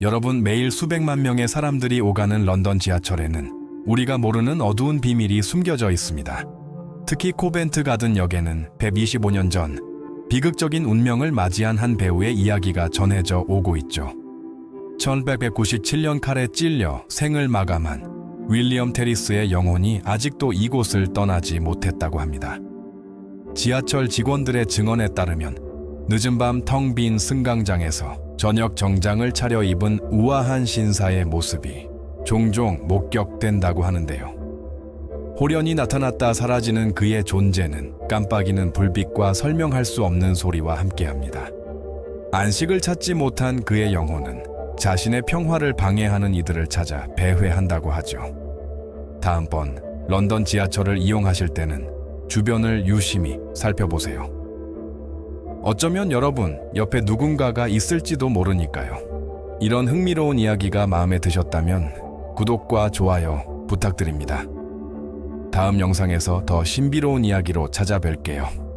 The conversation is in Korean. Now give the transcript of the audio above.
여러분 매일 수백만 명의 사람들이 오가는 런던 지하철에는 우리가 모르는 어두운 비밀이 숨겨져 있습니다. 특히 코벤트 가든 역에는 125년 전 비극적인 운명을 맞이한 한 배우의 이야기가 전해져 오고 있죠. 1197년 칼에 찔려 생을 마감한 윌리엄 테리스의 영혼이 아직도 이곳을 떠나지 못했다고 합니다. 지하철 직원들의 증언에 따르면 늦은 밤 텅 빈 승강장에서 저녁 정장을 차려입은 우아한 신사의 모습이 종종 목격된다고 하는데요. 호련히 나타났다 사라지는 그의 존재는 깜빡이는 불빛과 설명할 수 없는 소리와 함께합니다. 안식을 찾지 못한 그의 영혼은 자신의 평화를 방해하는 이들을 찾아 배회한다고 하죠. 다음번 런던 지하철을 이용하실 때는 주변을 유심히 살펴보세요. 어쩌면 여러분 옆에 누군가가 있을지도 모르니까요. 이런 흥미로운 이야기가 마음에 드셨다면 구독과 좋아요 부탁드립니다. 다음 영상에서 더 신비로운 이야기로 찾아뵐게요.